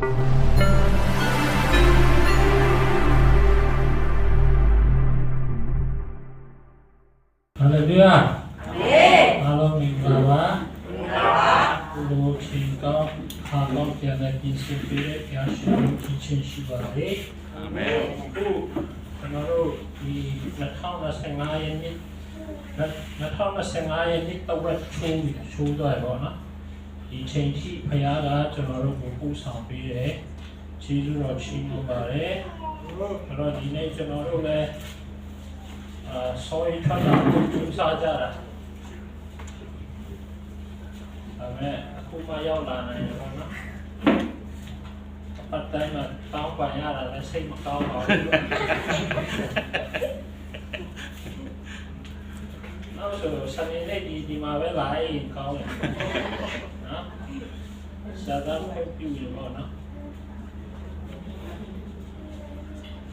ဟာလေလုယာအားလုံးမင်္ဂလာပါဘုလိုချီကောင်းခါကောင်းပြန်တဲ့ပြင်ဆင်ပေးတဲ့ဘုရားရှင်ကိုကြည်ချင်းရှိပါလေအာမင်အခုကျွန်တော်တို့ဒီ2025ရက်နေ့2025ရက်နေ့တော့ချိုးချိုးတော့ရောနော် ဒီချိန်ထိဘုရားကကျွန်တော်တို့ကိုပို့ဆောင်ပေးတယ်ခြေစွတော်ချီးမွမ်းပါတယ်အဲ့တော့ဒီနေ့ကျွန်တော်တို့လည်းအာဆောရီထွက်လာကိုကျူးစားကြတာဒါပေမဲ့အခုမှရောက်လာနိုင်တယ်ပေါ့နော်အပတ်တိုင်းမှာတောင်းပန်ရတာလည်းစိတ်မကောင်းပါဘူးနောက်ဆိုစနေနေ့ဒီဒီမှာပဲလာရင်ကောင်းတယ် နော်စာသားကိုပြည့်ရပါတော့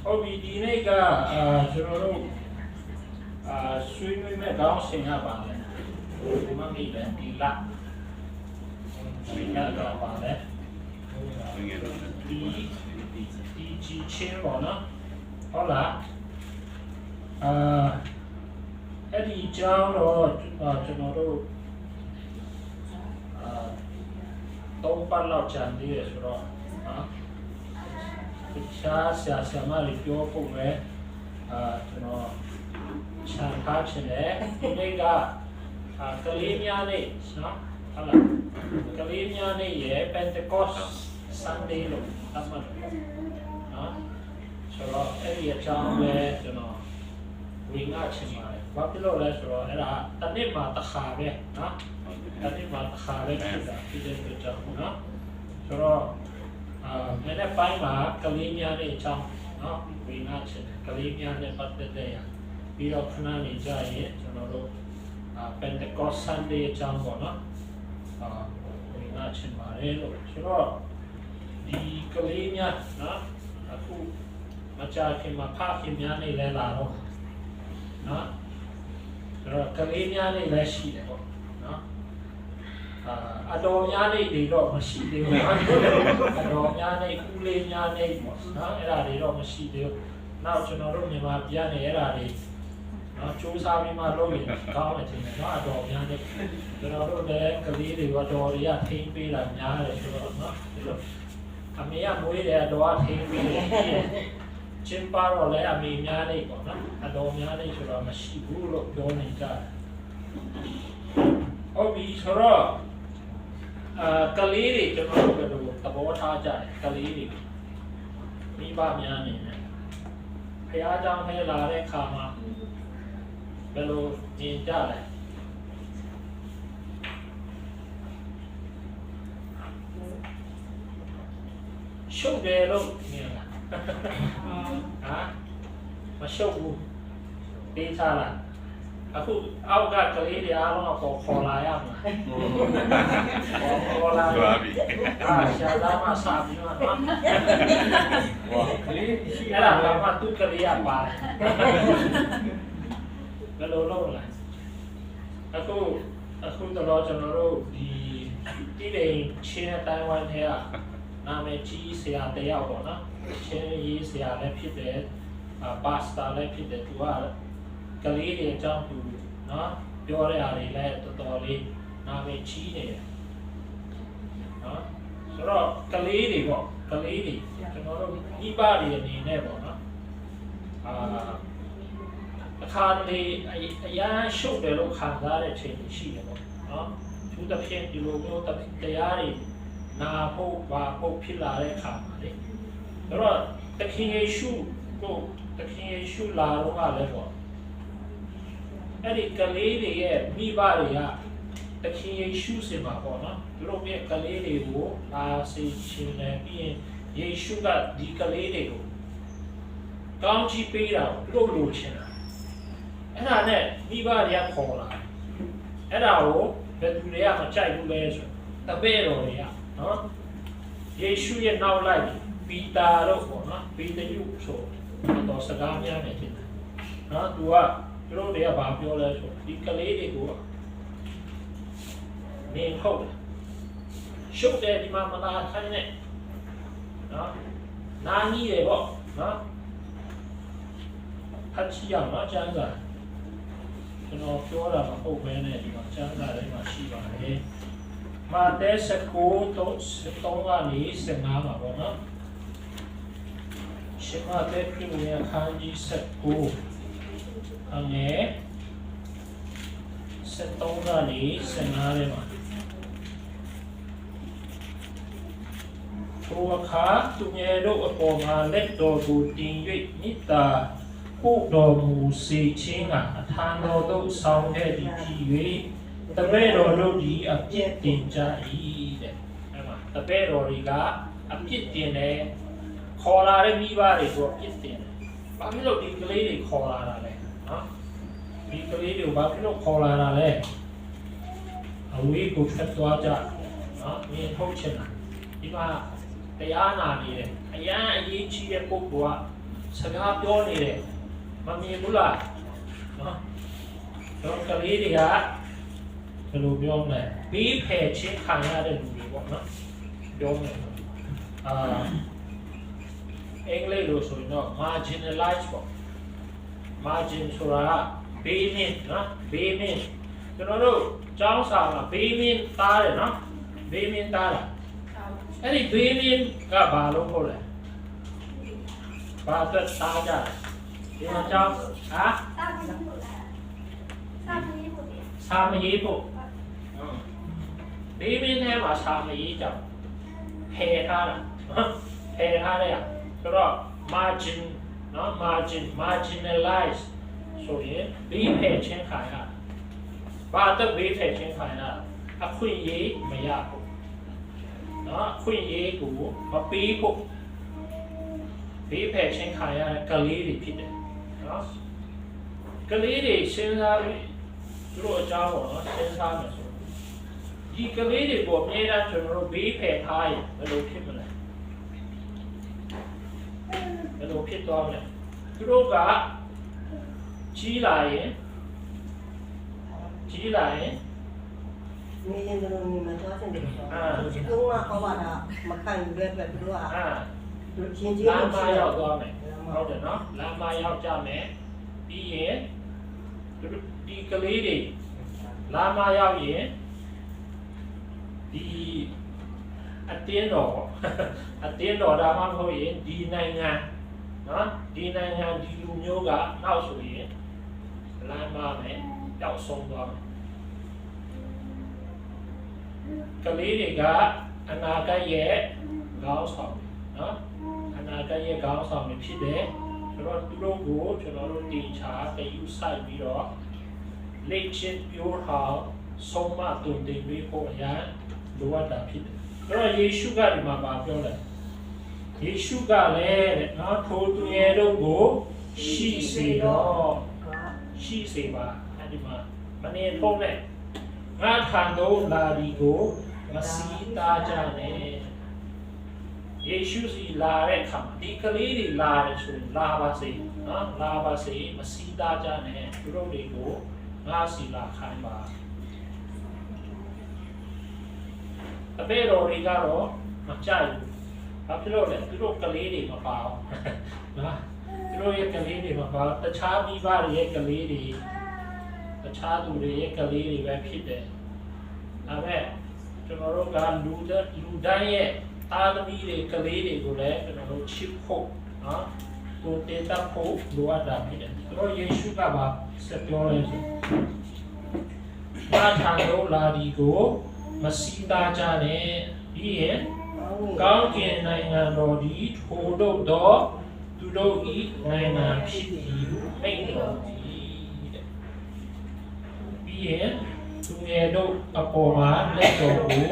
ဟုတ်ပြီဒီနေ့ကအာကျွန်တော်တို့အာဆွေးနွေးမဲ့ကောင်းစင်ရပါလေဒီမှာမိတယ်ဒီလာဆွေးနွေးတော့ပါလေဒီဒီချီချင်းပေါ့နော်ဟုတ်လားအာအဲ့ဒီအကြောင်းတော့အာကျွန်တော်တို့ ၃ပတ်လောက်ကြာသေးတယ်ဆိုတော့နော်တခြားဆရာဆရာမတွေပြောဖို့ပဲအာကျွန်တော်ခြံထားခြင်းနဲ့ဒီနေ့ကအာကလေးများနေ့နော်ဟုတ်လားကလေးများနေ့ရဲ့ Pentecost Sunday လို့သတ်မှတ်တယ်နော်ဆိုတော့အဲ့ဒီအကြောင်းပဲကျွန်တော်ဝင်ရချင်ပါတယ်ဘာဖြစ်လို့လဲဆိုတော့အဲ့ဒါတစ်နှစ်မှာတစ်ခါပဲနော် တစ်နေ့မှာတစ်ခါပဲဖြစ်တာဖြစ်တဲ့အတွက်ကြောင့်နော်ဆိုတော့အာမနေ့ပိုင်းမှာကလေးများနေ့အကြောင်းနော်ဝင်ငါချင်တယ်ကလေးများနဲ့ပတ်သက်တဲ့ပြီးတော့ခဏနေကြရင်ကျွန်တော်တို့အာ Pentecost Sunday အကြောင်းပေါ့နော်အာဝင်လာချင်ပါတယ်လို့ဆိုတော့ဒီကလေးများနော်အခုမကြခင်မှာဖခင်များနေလဲလာတော့နော်ဆိုတော့ကလေးများနေလဲရှိတယ်ပေါ့နော် အာအတော်များနေတွေတော့မရှိသေးဘူးနော်အတော်များနေဦးလေးများနေပေါ့နော်အဲ့ဒါတွေတော့မရှိသေးဘူးနောက်ကျွန်တော်တို့မြန်မာပြည်နေအဲ့ဒါတွေနော်စူးစားပြီးမှလုပ်ရင်ကောင်းတယ်ထင်တယ်နော်အတော်များနေကျွန်တော်တို့လည်းကလေးတွေတော့တော်တွေကထိန်းပေးတာများတယ်ဆိုတော့နော်ဒီလိုအမေကမွေးတယ်အတော်ကထိန်းပေးတယ်ချင်းပါတော့လည်းအမေများနေပေါ့နော်အတော်များနေဆိုတော့မရှိဘူးလို့ပြောနေကြတယ်ဟုတ်ပြီဆိုတော့ အာကလေးတွေကျွန်တော်တို့ဘယ်လိုသဘောထားကြတယ်ကလေးတွေမိဘများနေတယ်ဖះเจ้าထဲလာတဲ့ခါမှာ ဘယ်လိုမြင်ကြလဲရှုပ်တယ်လို့မြင်လားဟာမရှုပ်ဘူးပေးစားလား အခုအောက်ကကလေးတွေအားလုံးကပေါ်ခေါ်လာရမှာပေါ်ခေါ်လာဆိုပါပြီအာရှာလာမစာပြီးတော့နော်ဝါကလေးအဲ့ဒါကမှသူ့ကလေးရပါတယ်ဘယ်လိုလုပ်လဲအခုအခုတော့ကျွန်တော်တို့ဒီတိတိချင်းအတိုင်းဝိုင်းထဲကနာမည်ကြီးဆရာတယောက်ပေါ့နော်ချင်းရေးဆရာလည်းဖြစ်တယ်အာပါစတာလည်းဖြစ်တယ်သူက ကလေးတွေအကြောင်းသူနော်ပြောရတာတွေလည်းတော်တော်လေးနာမည်ကြီးနေတယ်နော်ဆိုတော့ကလေးတွေပေါ့ကလေးတွေကျွန်တော်တို့ဤပတွေအနေနဲ့ပေါ့နော်အာအခါတလေအအရန်ရှုပ်တယ်လို့ခံစားတဲ့ချိန်ရှိတယ်ပေါ့နော်သူတစ်ဖြင့်ဒီလိုမျိုးတရားတွေနာဖို့ဘာဖို့ဖြစ်လာတဲ့အခါမှာလေဒါတော့တခင်ယေရှုကိုတခင်ယေရှုလာတော့ကလည်းပေါ့ အဲ့ဒီကလေးတွေရဲ့မိဘတွေကတခင်ယေရှုစင်ပါပေါ့နော်သူတို့ရဲ့ကလေးတွေကိုလာစေခြင်းနဲ့ပြီးရင်ယေရှုကဒီကလေးတွေကိုကောင်းချီးပေးတာကိုသူတို့လိုချင်တာအဲ့ဒါနဲ့မိဘတွေကခေါ်လာတယ်အဲ့ဒါကိုဘယ်သူတွေကမကြိုက်ဘူးလဲဆိုတပည့်တော်တွေကနော်ယေရှုရဲ့နောက်လိုက်ပီတာတို့ပေါ့နော်ပီတယုဆိုတော့စကားများနေတယ်နော်သူက သူတို့တွေကဘာပြောလဲဆိုဒီကလေးတွေကိုနေဟုတ်တယ်ရှုပ်တယ်ဒီမှာမလာထိုင်နဲ့နော်နာနီးတယ်ပေါ့နော်ဖတ်ချရအောင်နော်ကျမ်းစာကျွန်တော်ပြောတာမဟုတ်ဘဲနဲ့ဒီမှာကျမ်းစာထဲမှာရှိပါတယ်မာတဲ19တော့3ကနေ15မှာပေါ့နော်ရှင်မာတဲခရစ်ဝင်အခန်းကြီး19 အငယ်73ကနေ15ထဲမှာထိုအခါသူငယ်တို့အပေါ်မှာလက်တော်ကိုတင်၍မေတ္တာပို့တော်မူစေခြင်းကအထံတော်သို့ဆောင်ခဲ့သည်ဖြစ်၍တပည့်တော်တို့သည်အပြစ်တင်ကြ၏တဲ့အဲ့မှာတပည့်တော်တွေကအပြစ်တင်တယ်ခေါ်လာတဲ့မိဘတွေကိုအပြစ်တင်တယ်ဘာဖြစ်လို့ဒီကလေးတွေခေါ်လာတာလဲနော် ဒီကလေးတွေကိုဘာဖြစ်လို့ခေါ်လာတာလဲအဝေးကိုထွက်သွားကြနော်မြင်ထုတ်ချင်တာဒီမှာတရားနာနေတယ်အရန်အရေးကြီးတဲ့ပုဂ္ဂိုလ်ကစကားပြောနေတယ်မမြင်ဘူးလားနော်တော့ကလေးတွေကဘယ်လိုပြောမလဲဘေးဖယ်ချင်းခံရတဲ့လူတွေပေါ့နော်ပြောမယ်အာအင်္ဂလိပ်လိုဆိုရင်တော့ marginalize ပေါ့ margin ဆိုတာ ဘေးမင်းနော်ဘေးမင်းကျွန်တော်တို့ကျောင်းဆောင်ကဘေးမင်းသားတယ်နော်ဘေးမင်းသားလားအဲ့ဒီဘေးမင်းကဘာလို့ခေါ်လဲဘာသက်သားကြဒီမှာကျောင်းဟာစာမရေးဖို့ဘေးမင်းထဲမှာစာမရေးကြောင်ဖယ်ထားတာဖယ်ထားတယ်ရဆိုတော့ margin နော် margin marginalize ဆိုရင်ဘေးဖယ်ချင်းခါရဘာအတွက်ဘေးဖယ်ချင်းခါရအခွင့်အရေးမရဘူးနော်အခွင့်အရေးကိုမပေးဖို့ဘေးဖယ်ချင်းခါရတဲ့ကလေးတွေဖြစ်တယ်နော်ကလေးတွေစဉ်းစားပြီးသူတို့အကြောင်းပေါ့နော်စဉ်းစားမယ်ဆိုဒီကလေးတွေကိုအမြဲတမ်းကျွန်တော်တို့ဘေးဖယ်ထားရင်ဘယ်လိုဖြစ်မလဲဘယ်လိုဖြစ်သွားမလဲသူတို့က ကြီးလာရင်ကြီးလာရင်နေရင်တို့နေမှာသွားစင်တယ်ဆိုအာတော့ဒီကုန်းကဟောပါတာမခံယူတဲ့အတွက်သူတို့ကအာရှင်ကြီးလမ်းမရှိရောက်သွားမယ်ဟုတ်တယ်နော်လမ်းမရောက်ကြမယ်ပြီးရင်သူတို့ဒီကလေးတွေလမ်းမရောက်ရင်ဒီအတင်းတော်အတင်းတော်ဒါမှမဟုတ်ရင်ဒီနိုင်ငံနော်ဒီနိုင်ငံဒီလူမျိုးကနောက်ဆိုရင် လမ်းမမယ်ပျောက်ဆုံးသွားမယ်ကလေးတွေကအနာဂတ်ရဲ့ခေါင်းဆောင်နော်အနာဂတ်ရဲ့ခေါင်းဆောင်တွေဖြစ်တယ်ဆိုတော့သူတို့ကိုကျွန်တော်တို့တင်ချာတယူဆိုင်ပြီးတော့လေ့ကျင့်ပြိုးဟောင်းဆုံးမတုန်တင်ပြီးဖို့အရန်လိုအပ်တာဖြစ်တယ်ဆိုတော့ယေရှုကဒီမှာပါပြောတယ်ယေရှုကလည်းတဲ့နော်ထိုသူငယ်တို့ကိုရှိစေတော့ ရှိစေပါအဲ့ဒီမှာမနေဖုံးနဲ့ငါခံတော့လာဒီကိုမစီသားကြနဲ့ယေရှုစီလာတဲ့အခါမှာဒီကလေးတွေလာတယ်ဆိုရင်လာပါစေနော်လာပါစေမစီးသားကြနဲ့သူတို့တွေကိုငါစီလာခိုင်းပါအပေတော်တွေကတော့မကြိုက်ဘူးဘာဖြစ်လို့လဲသူတို့ကလေးတွေမပါဘူးနော် သူတို့ရဲ့ကလေးတွေမပါဘူးတခြားမိဘတွေရဲ့ကလေးတွေတခြားသူတွေရဲ့ကလေးတွေပဲဖြစ်တယ်ဒါပေမဲ့ကျွန်တော်တို့ကလူတဲ့လူတိုင်းရဲ့သားသမီးတွေကလေးတွေကိုလည်းကျွန်တော်တို့ချစ်ဖို့နော်သူတင်တတ်ဖို့လိုအပ်တာဖြစ်တယ်။ဆိုတော့ယေရှုကပါဆက်ပြောလဲဆို။ဘာသာတော်လာဒီကိုမစီသားကြနဲ့ပြီးရင်ကောင်းကင်နိုင်ငံတော်ဒီထိုတို့တော့ သူတို့ဤနိုင်ငံဖြစ်သည်ဟုမိန့်တော်သည်တဲ့။ပြီးရင်သူငယ်တို့အပေါ်မှာလက်တော်ကို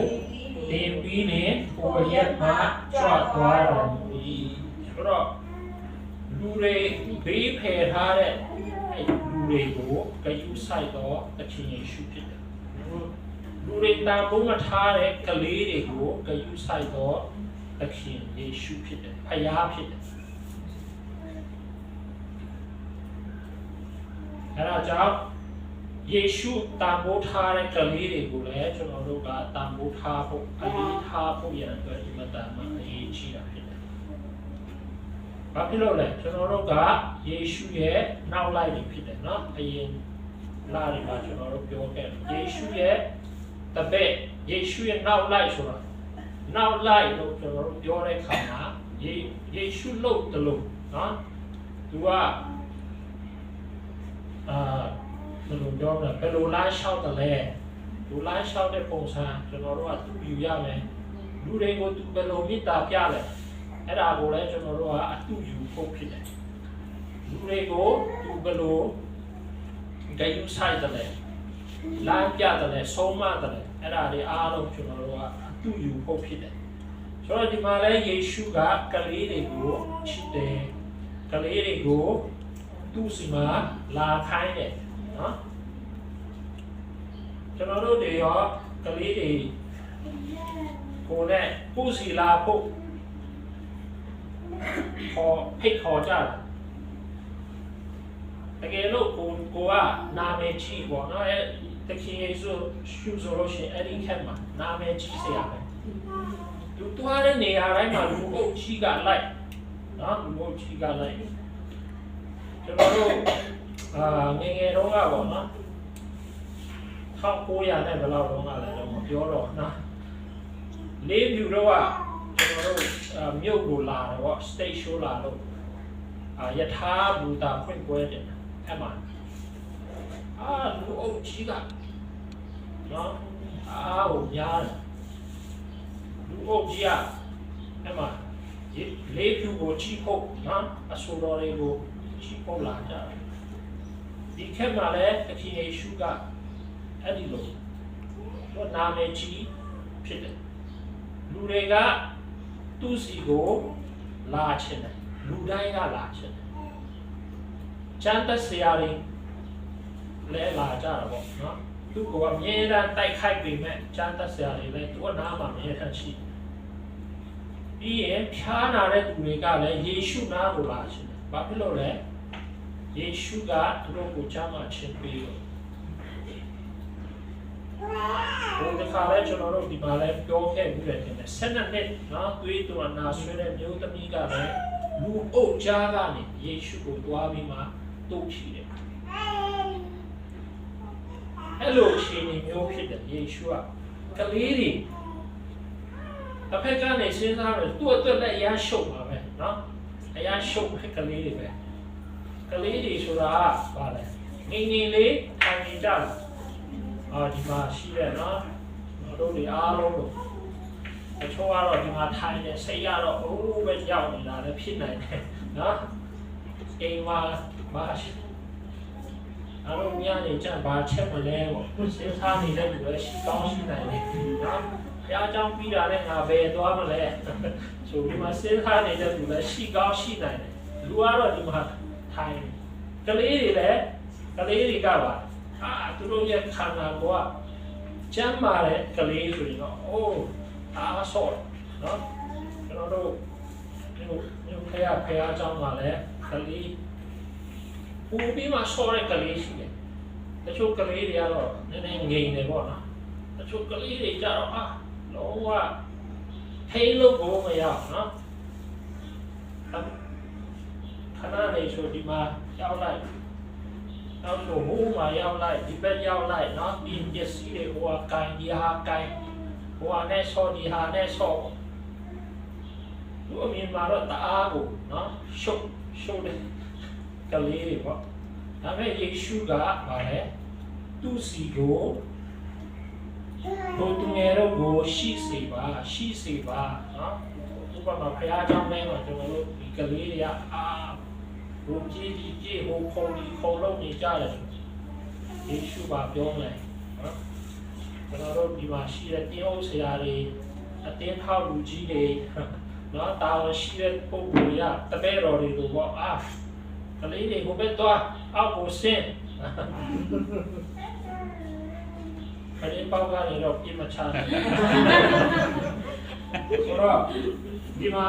တင်ပြီးနေကိုရက်မှကြွသွားတော်မူ၏ဆိုတော့လူတွေဘေးဖယ်ထားတဲ့အဲ့လူတွေကိုဂယုဆိုင်တော့အချင်းယေရှုဖြစ်တယ်လူတွေတန်ဖိုးမထားတဲ့ကလေးတွေကိုဂယုဆိုင်တော့အချင်းယေရှုဖြစ်တယ်ဖယားဖြစ်တယ် အဲ့ဒါကြောင့်ယေရှုတန်ဖိုးထားတဲ့ကလေးတွေကိုလည်းကျွန်တော်တို့ကတန်ဖိုးထားဖို့အလေးထားဖို့ရန်အတွက်ဒီမတန်မှအရေးကြီးတာဖြစ်တယ်ဘာဖြစ်လို့လဲကျွန်တော်တို့ကယေရှုရဲ့နောက်လိုက်နေဖြစ်တယ်နော်အရင်လာတွေမှာကျွန်တော်တို့ပြောခဲ့တယ်ယေရှုရဲ့တပည့်ယေရှုရဲ့နောက်လိုက်ဆိုတာနောက်လိုက်လို့ကျွန်တော်တို့ပြောတဲ့ခါမှာယေယေရှုလို့တလို့နော်သူက အာဘယ်လိုပြောမလဲဘယ်လိုလမ်းလျှောက်တယ်လဲလူလမ်းလျှောက်တဲ့ပုံစံကျွန်တော်တို့ကသူ့ယူရမယ်လူတွေကိုသူဘယ်လိုမေတ္တာပြလဲအဲ့ဒါကိုလည်းကျွန်တော်တို့ကအတူယူဖို့ဖြစ်တယ်လူတွေကိုသူဘယ်လိုဂယုဆိုင်တယ်လဲလမ်းပြတယ်လဲဆုံးမတယ်လဲအဲ့ဒါတွေအားလုံးကျွန်တော်တို့ကအတူယူဖို့ဖြစ်တယ်ဆိုတော့ဒီမှာလဲယေရှုကကလေးတွေကိုချစ်တယ်ကလေးတွေကို သူ့စီမှာလာခိုင်းတယ်နော်ကျွန်တော်တို့တွေရောကလေးတွေကိုနဲ့ကိုယ်စီလာဖို့ခေါ်ဖိတ်ခေါ်ကြတယ်တကယ်လို့ကိုကိုကနာမည်ကြီးပေါ့နော်အဲတခင်ယေရှုရှုဆိုလို့ရှိရင်အဲ့ဒီခက်မှာနာမည်ကြီးစေရမယ်သူတွားတဲ့နေရာတိုင်းမှာလူအုပ်ကြီးကလိုက်နော်လူအုပ်ကြီးကလိုက် ကျွန်တော်တို့အာငယ်ငယ်တော့ကပေါ့နော်1900နဲ့ဘယ်လောက်တော့ကလဲတော့မပြောတော့နော်လေးဖြူတော့ကကျွန်တော်တို့အာမြို့ကိုလာတော့ state show လာတော့အာယထာဘူတာဖွင့်ပွဲတယ်အဲ့မှာအာလူအုပ်ကြီးကနော်အာဟိုများတယ်လူအုပ်ကြီးကအဲ့မှာရေလေးဖြူကိုချီဖို့နော်အဆိုတော်တွေကို ချီဖို့လာကြတယ်ဒီခက်မှာလည်းတခင်ယေရှုကအဲ့ဒီလိုသူနာမည်ကြီးဖြစ်တယ်လူတွေကသူ့စီကိုလာချင်တယ်လူတိုင်းကလာချင်တယ်ချမ်းသက်စရာတွေလဲလာကြတာပေါ့နော်သူ့ကိုအမြဲတမ်းတိုက်ခိုက်ပေမဲ့ချမ်းသက်စရာတွေလဲသူ့နားမှာအမြဲတမ်းရှိတယ်ပြီးရင်ဖြားနာတဲ့သူတွေကလည်းယေရှုနားကိုလာချင်တယ်ဘာဖြစ်လို့လဲ ယေရှုကသူတို့ကိုချမ်းသာခြင်းပေးလို့ဘုရားခါလဲကျွန်တော်တို့ဒီမှာလဲပြောခဲ့ပြီးတယ်တင်တယ်၁၂နှစ်နော်သွေးတော်နာဆွေးတဲ့မျိုးသမီးကလည်းလူအုပ်ကြားကနေယေရှုကိုတွားပြီးမှတုတ်ချီတယ်အဲ့လိုအချိန်မျိုးဖြစ်တယ်ယေရှုကကလေးတွေတစ်ဖက်ကနေစဉ်းစားတယ်သူ့အတွက်လည်းအရမ်းရှုပ်ပါပဲနော်အရမ်းရှုပ်တဲ့ကလေးတွေပဲ ကလေးတွေဆိုတာကဘာလဲငိမ့်ငိမ့်လေးထိုင်နေကြတယ်အာဒီမှာရှိတဲ့နော်တို့တွေအားလုံးလို့အချို့ကတော့ဒီမှာထိုင်နေစိတ်ရတော့အိုးပဲကြောက်နေတာလည်းဖြစ်နိုင်တယ်နော်အိမ်မှာဘာရှိအားလုံးများနေကြဘာချက်မလဲပေါ့စဉ်းစားနေတဲ့လူတွေရှိကောင်းရှိနိုင်တယ်နော်ဘုရားကြောင့်ပြီးတာလည်းငါဘယ်သွားမလဲဆိုဒီမှာစဉ်းစားနေတဲ့လူလည်းရှိကောင်းရှိနိုင်တယ်လူကတော့ဒီမှာ ထိုင်ကလေးတွေလည်းကလေးတွေကပါအာသူတို့ရဲ့ခန္ဓာကိုယ်ကကျမ်းမာတဲ့ကလေးဆိုရင်တော့အိုးအားဆော့နော်ကျွန်တော်တို့မြို့မြို့ဖះဖះအကြောင်းမှာလည်းကလေးပူပြီးမှဆော့တဲ့ကလေးရှိတယ်တချို့ကလေးတွေကတော့နည်းနည်းငိမ်နေပေါ့နော်တချို့ကလေးတွေကြတော့အာလုံးဝထိလို့ကိုမရအောင်နော်ခ ဏနေဆိုဒီမှာရောက်လိုက်နောက်ဆိုဟိုမှာရောက်လိုက်ဒီဘက်ရောက်လိုက်နော်ဒီပစ္စည်းတွေဟိုကင်ဒီဟာကင်ဟိုအနေဆောဒီဟာနဲ့ဆောသူအမြင်မှာတော့တအားကိုနော်ရှုပ်ရှုပ်တယ်ကလေးတွေပေါ့ဒါပေမဲ့ယေရှုကပါလေသူ့စီကိုဘုသူငယ်တော့ကိုရှိစေပါရှိစေပါနော်ဥပမာဘုရားကျောင်းထဲမှာကျွန်တော်တို့ဒီကလေးတွေကအာ ဘုံကြီးကြီးကြီးဟိုခုံဒီခုံလုံးနေကြတယ်ယေရှုပါပြောမယ်နော်ကျွန်တော်တို့ဒီမှာရှိတဲ့တင်းအောင်ဆရာတွေအတင်းထောက်လူကြီးတွေနော်တာဝန်ရှိတဲ့ပုဂ္ဂိုလ်ရတပည့်တော်တွေတို့ပေါ့အာကလေးတွေဟိုဘက်သွားအောက်ကိုဆင်းခရီးပေါက်ကနေတော့ပြမချတယ်ဆိုတော့ဒီမှာ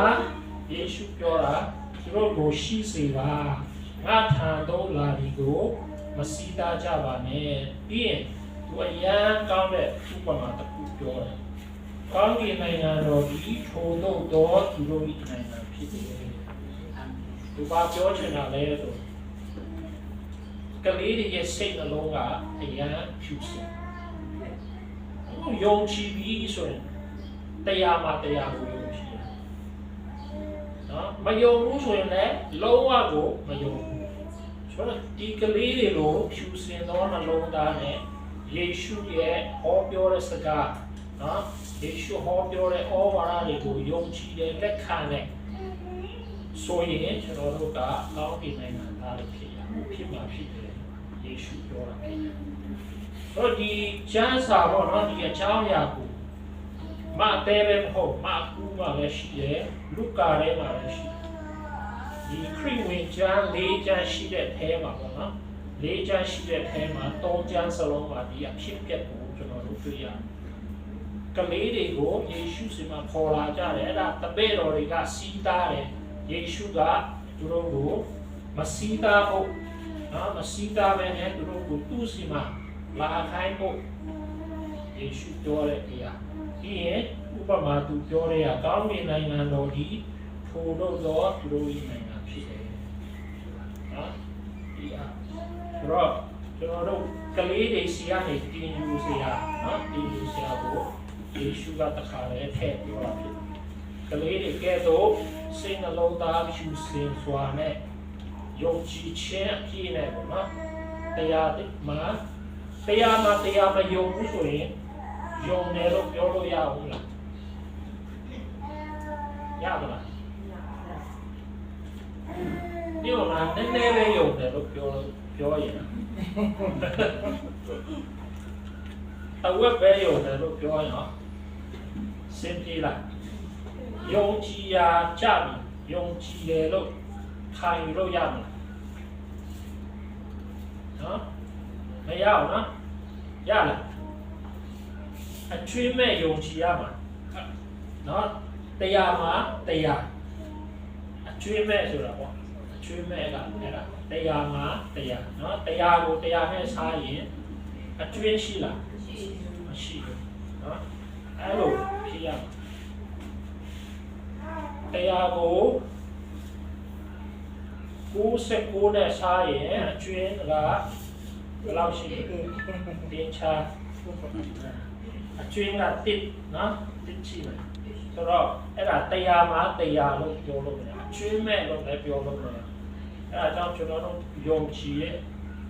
ယေရှုပြောတာ သူတို့ကိုရှိစေပါငါထံသို့လာဒီကိုမစီတာကြပါနဲ့ပြီးရင်သူအရန်ကောင်းတဲ့ဥပမာတစ်ခုပြောတယ်။ကောင်းကင်နိုင်ငံတော်ဒီထိုသို့သောသူတို့၏နိုင်ငံဖြစ်တယ်။သူဘာပြောချင်တာလဲဆိုကလေးတွေရဲ့စိတ်နှလုံးကအရန်ဖြူစင်ဟိုယုံကြည်ပြီးဆိုရင်တရားမှာတရားကိုယုံကြည်တယ် နော်မယုံဘူးဆိုရင်လည်းလုံးဝကိုမယုံဘူးဆိုတော့ဒီကလေးတွေလိုဖြူစင်သောနှလုံးသားနဲ့ယေရှုရဲ့ဟောပြောတဲ့စကားနော်ယေရှုဟောပြောတဲ့ဩဝါဒတွေကိုယုံကြည်တဲ့လက်ခံတဲ့ဆိုရင်ကျွန်တော်တို့ကကောင်းကင်နိုင်ငံသားတွေဖြစ်ရမယ်ဖြစ်မှာဖြစ်တယ်ယေရှုပြောတာဖြစ်တယ်။ဆိုတော့ဒီကျမ်းစာပေါ့နော်ဒီအကြောင်းအရာကို မအသေးပဲမဟုတ်မအကူမှလည်းရှိတယ်လူကာထဲမှာလည်းရှိတယ်ဒီခရစ်ဝင်ကျမ်း၄ကျမ်းရှိတဲ့အဲမှာပေါ့နော်၄ကျမ်းရှိတဲ့အဲမှာ၃ကျမ်းစလုံးမှာဒီအဖြစ်ပြက်ကိုကျွန်တော်တို့တွေ့ရတယ်ကလေးတွေကိုယေရှုစီမှာခေါ်လာကြတယ်အဲ့ဒါတပည့်တော်တွေကစီးသားတယ်ယေရှုကသူတို့ကိုမစီးသားဖို့နော်မစီးသားပဲနဲ့သူတို့ကိုသူ့စီမှာလာခိုင်းဖို့ယေရှုပြောတဲ့အရာ ဒီရဲ့ဥပမာသူပြောတဲ့ကကောင်းကင်နိုင်ငံတော်ဒီထိုတို့သောသူတို့၏နိုင်ငံဖြစ်တယ်နော်ဒီအားဆိုတော့ကျွန်တော်တို့ကလေးတွေစီကနေတင်ယူစရာနော်တင်ယူစရာကိုယေရှုကတခါလေထည့်ပြောတာဖြစ်တယ်ကလေးတွေကဲတော့စိတ်နှလုံးသားဖြူစင်စွာနဲ့ယုံကြည်ခြင်းအပြည့်နဲ့ပေါ့နော်တရားမှာတရားမှာတရားမယုံဘူးဆိုရင် ယုံတယ်လို့ပြောလို့ရဘူးလားရပါလားဒီမှာနည်းနည်းပဲယုံတယ်လို့ပြောလို့ပြောရင်အဝက်ပဲယုံတယ်လို့ပြောရင်ဟောစင်ပြေလားယုံကြည်ရာကြပြီယုံကြည်တယ်လို့ခံယူလို့ရမလားနော်မရအောင်နော်ရလား အချွေးမဲ့ယုံကြည်ရမှာနော်တရားမှာတရားအချွေးမဲ့ဆိုတာပေါ့အချွေးမဲ့ကအဲ့ဒါတရားမှာတရားနော်တရားကိုတရားနဲ့စားရင်အကျွေးရှိလားမရှိဘူးနော်အဲ့လိုဖြစ်ရမှာတရားကို69နဲ့စားရင်အကျွင်းကဘယ်လောက်ရှိလဲတင်ချာ အကျွင်းကတစ်နော်တစ်ရှိတယ်ဆိုတော့အဲ့ဒါတရားမှာတရားလို့ပြောလို့မရအကျွင်းမဲ့လို့လည်းပြောလို့မရအဲ့ဒါကြောင့်ကျွန်တော်တို့ယုံကြည်ရဲ့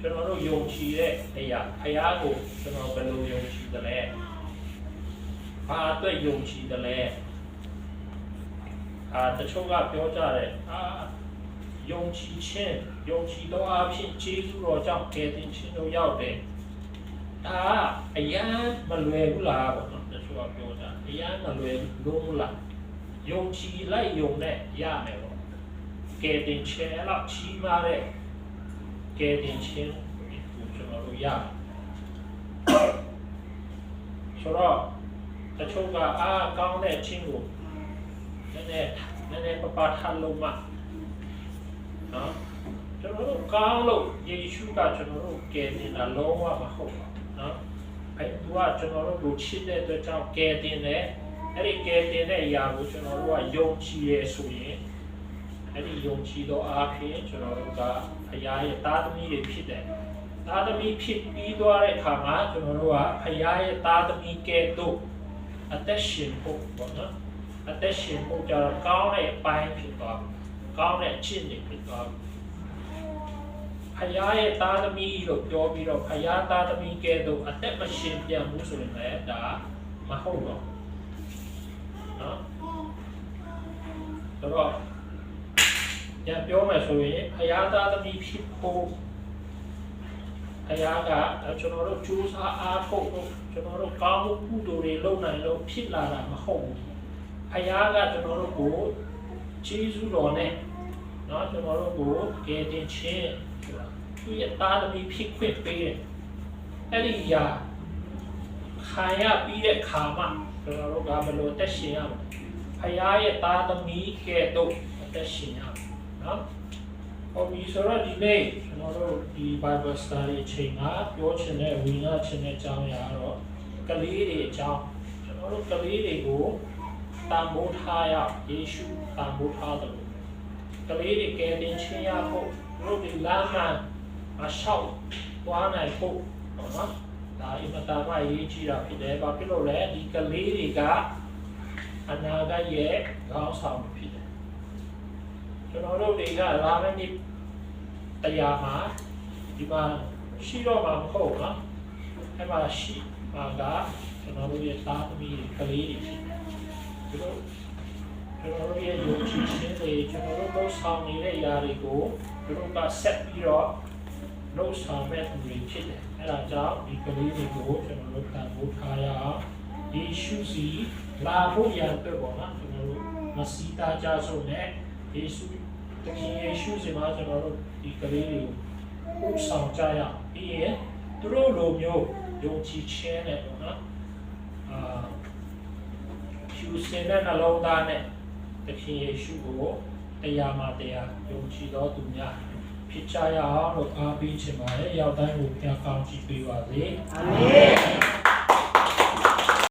ကျွန်တော်တို့ယုံကြည်တဲ့တရားဖရားကိုကျွန်တော်ဘယ်လိုယုံကြည်တယ်လဲဘာအတွက်ယုံကြည်တယ်လဲအာတချို့ကပြောကြတယ်အာယုံကြည်ခြင်းယုံကြည်သောအဖြစ်ခြေဆုတော်ကြောင့်ကယ်တင်ခြင်းတို့ရောက်တယ် ဒါအယံမလွယ်ဘူးလားပေါ့နော်တချို့ကပြောကြအယံမလွယ်လို့မလားယုံကြည်လိုက်ယုံနဲ့ရမယ်ပေါ့ကယ်တင်ခြင်းအဲ့လောက်ကြီးမားတဲ့ကယ်တင်ခြင်းကိုကျွန်တော်တို့ရတယ်ဆိုတော့တချို့ကအာကောင်းတဲ့ခြင်းကိုနည်းနည်းနည်းနည်းပပထားလုံးမနော်ကျွန်တော်တို့ကောင်းလို့ယေရှုကကျွန်တော်တို့ကယ်တင်တာလုံးဝမဟုတ်ပါဘူးနော် အဲသူကကျွန်တော်တို့ကိုချစ်တဲ့အတွက်ကြောင့်ကယ်တင်တယ်အဲ့ဒီကယ်တင်တဲ့အရာကိုကျွန်တော်တို့ကယုံကြည်ရဲဆိုရင်အဲ့ဒီယုံကြည်သောအားဖြင့်ကျွန်တော်တို့ကဖခင်ရဲ့သားသမီးတွေဖြစ်တယ်သားသမီးဖြစ်ပြီးသွားတဲ့အခါမှာကျွန်တော်တို့ကဖခင်ရဲ့သားသမီးကဲ့သို့အသက်ရှင်ဖို့ပေါ့နော်အသက်ရှင်ဖို့ကြတော့ကောင်းတဲ့အပိုင်းဖြစ်သွားပြီကောင်းတဲ့အချက်တွေဖြစ်သွားပြီ ဖယားရဲ့သားသမီးလို့ပြောပြီးတော့ဖယားသားသမီးကဲတော့အသက်မရှင်ပြန်ဘူးဆိုရင်လည်းဒါမဟုတ်တော့ဘူးနော်ဆိုတော့ပြန်ပြောမယ်ဆိုရင်ဖယားသားသမီးဖြစ်ဖို့ဖယားကကျွန်တော်တို့ကြိုးစားအားထုတ်လို့ကျွန်တော်တို့ကောင်းမှုကုသိုလ်တွေလုပ်နိုင်လို့ဖြစ်လာတာမဟုတ်ဘူး ဖယားကကျွန်တော်တို့ကိုချီးကျူးတော်နဲ့เนาะကျွန်တော်တို့ကိုကယ်တင်ခြင်းဆိုတာ သူရဲ့သားသမီးဖြစ်ခွင့်ပေးတယ်အဲ့ဒီအရာခံရပြီးတဲ့ခါမှကျွန်တော်တို့ကဘလို့တက်ရှင်ရမှာဖခင်ရဲ့သားသမီးကဲ့သို့တက်ရှင်ရမှာနော်ဟုတ်ပြီဆိုတော့ဒီနေ့ကျွန်တော်တို့ဒီ Bible study အချိန်မှာပြောချင်တဲ့ဝင်ရချင်တဲ့အကြောင်းအရာတော့ကလေးတွေအကြောင်းကျွန်တော်တို့ကလေးတွေကိုတန်ဖိုးထားရယေရှုတန်ဖိုးထားတယ်ကလေးတွေကယ်တင်ခြင်းရဖို့တို့ဒီလမ်းမှာ အလျှောက်သွားနိုင်ဖို့ပေါ့နော်ဒါအင်မတန်မှအရေးကြီးတာဖြစ်တယ်ဘာဖြစ်လို့လဲဒီကလေးတွေကအနာဂတ်ရဲ့ခေါင်းဆောင်ဖြစ်တယ်ကျွန်တော်တို့တွေကလာမယ့်နေ့တရားမှာဒီမှာရှိတော့မှာမဟုတ်ဘူးနော်အဲ့မှာရှိမှာကကျွန်တော်တို့ရဲ့သားသမီးတွေကလေးတွေဖြစ်တယ်သူတို့ကျွန်တော်တို့ရဲ့ယုံကြည်ခြင်းတွေကျွန်တော်တို့လုပ်ဆောင်နေတဲ့အရာတွေကိုသူတို့ကဆက်ပြီးတော့ လုပ်ဆောင်မဲ့သူတွေဖြစ်တယ်။အဲဒါကြောင့်ဒီကလေးတွေကိုကျွန်တော်တို့တန်ဖိုးထားရအောင်ယေရှုစီလာဖို့ရန်အတွက်ပေါ့နော်ကျွန်တော်တို့မစီတာကြဆုံးနဲ့ယေရှုတခင်ယေရှုစီမှာကျွန်တော်တို့ဒီကလေးတွေကိုဥဆောင်ကြရအောင်ပြီးရင်သူတို့လိုမျိုးယုံကြည်ခြင်းနဲ့ပေါ့နော်အာဖြူစင်တဲ့နှလုံးသားနဲ့သခင်ယေရှုကိုတရားမှတရားယုံကြည်တော်သူများ ဖြစ်ကြရအောင်လို့အားပေးချင်ပါတယ်။ရောက်တိုင်းကိုဘုရားကောင်းချီးပေးပါစေ။အာမင်